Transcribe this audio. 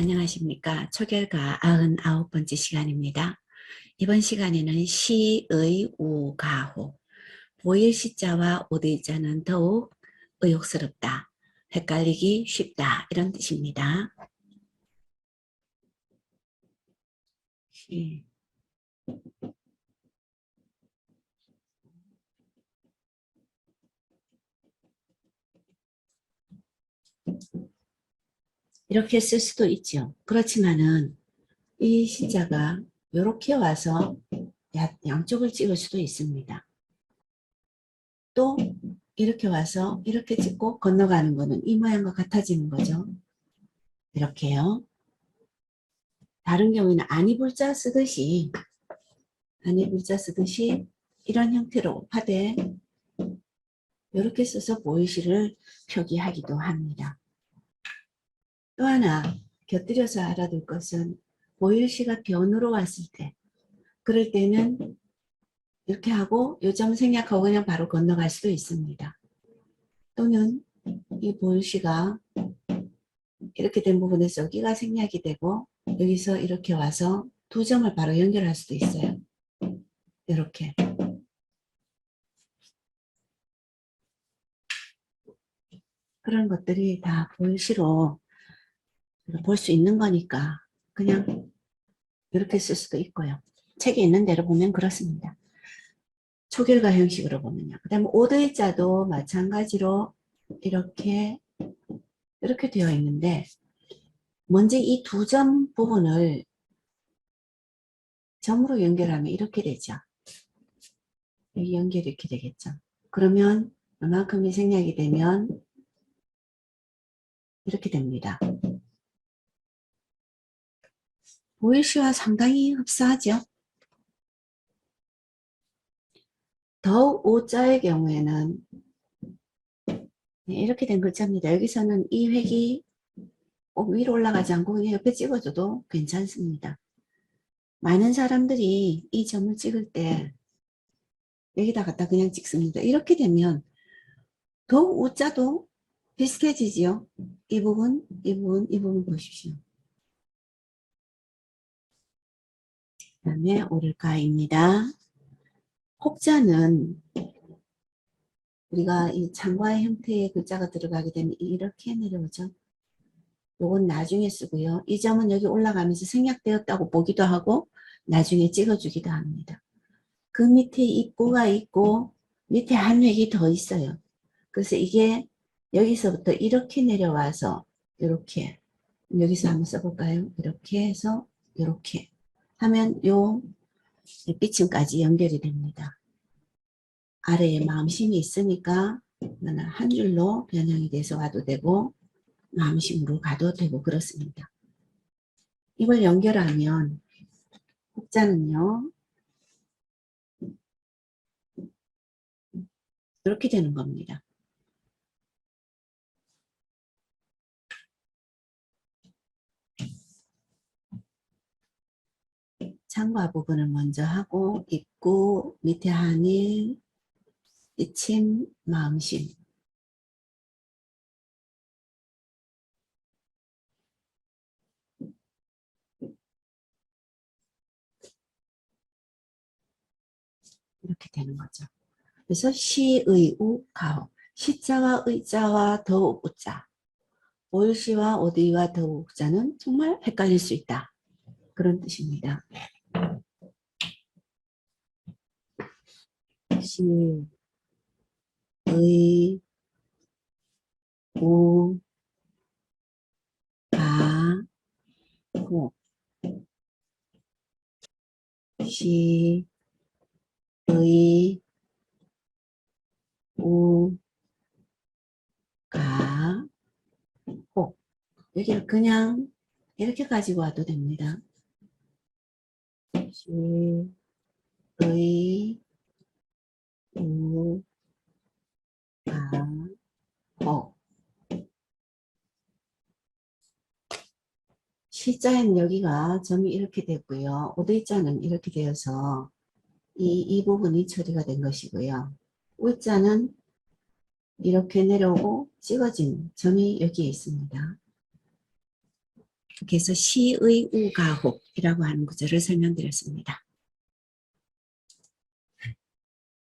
안녕하십니까. 초결가 99번째 시간입니다. 이번 시간에는 시의 우가호, 보일 시자와 오대자는 더욱 의욕스럽다, 헷갈리기 쉽다 이런 뜻입니다. 시. 이렇게 쓸 수도 있죠. 그렇지만은 이 시자가 이렇게 와서 야- 양쪽을 찍을 수도 있습니다. 또 이렇게 와서 이렇게 찍고 건너가는 거는 이 모양과 같아지는 거죠. 이렇게요. 다른 경우에는 아니불자 쓰듯이 아니불자 쓰듯이 이런 형태로 파대 이렇게 써서 보이시를 표기하기도 합니다. 또 하나 곁들여서 알아둘 것은 보일시가 변으로 왔을 때 그럴 때는 이렇게 하고 요점 생략하고 그냥 바로 건너갈 수도 있습니다. 또는 이 보일시가 이렇게 된 부분에서 여기가 생략이 되고 여기서 이렇게 와서 두 점을 바로 연결할 수도 있어요. 이렇게. 그런 것들이 다 보일시로 볼 수 있는 거니까 그냥 이렇게 쓸 수도 있고요. 책에 있는 대로 보면 그렇습니다. 초결과 형식으로 보면요. 그 다음에 오드의자도 마찬가지로 이렇게 이렇게 되어 있는데 먼저 이 두 점 부분을 점으로 연결하면 이렇게 되죠. 여기 연결이 이렇게 되겠죠. 그러면 이만큼이 생략이 되면 이렇게 됩니다. 보일시와 상당히 흡사하죠. 더욱 오자의 경우에는 네, 이렇게 된 글자입니다. 여기서는 이 획이 꼭 위로 올라가지 않고 그냥 옆에 찍어줘도 괜찮습니다. 많은 사람들이 이 점을 찍을 때 여기다 갖다 그냥 찍습니다. 이렇게 되면 더욱 오자도 비슷해지지요. 이 부분, 이 부분, 이 부분 보십시오. 그 다음에 오를까입니다. 혹자는 우리가 이 장과의 형태의 글자가 들어가게 되면 이렇게 내려오죠. 요건 나중에 쓰고요. 이 점은 여기 올라가면서 생략되었다고 보기도 하고 나중에 찍어주기도 합니다. 그 밑에 입구가 있고 밑에 한 획이 더 있어요. 그래서 이게 여기서부터 이렇게 내려와서 이렇게 여기서 한번 써볼까요? 이렇게 해서 이렇게 하면 요 빗층까지 연결이 됩니다. 아래에 마음심이 있으니까 이거는 한 줄로 변형이 돼서 와도 되고 마음심으로 가도 되고 그렇습니다. 이걸 연결하면 혹자는요 이렇게 되는 겁니다. 창과 부분을 먼저 하고 입구 밑에 한일 이침 마음심 이렇게 되는 거죠. 그래서 시의 우 가오 시자와 의자와 더욱 우자 올시와 오디와 더욱 우자는 정말 헷갈릴 수 있다. 그런 뜻입니다. 시, 의, 우, 가, 호. 시, 의, 우, 가, 호. 여기를 그냥 이렇게 가지고 와도 됩니다. 시, 의, 우, 가, 호. 시자엔 여기가 점이 이렇게 됐고요. 오대자는 이렇게 되어서 이, 이 부분이 처리가 된 것이고요. 우자는 이렇게 내려오고 찍어진 점이 여기에 있습니다. 그래서 시의 우가혹이라고 하는 구절을 설명드렸습니다.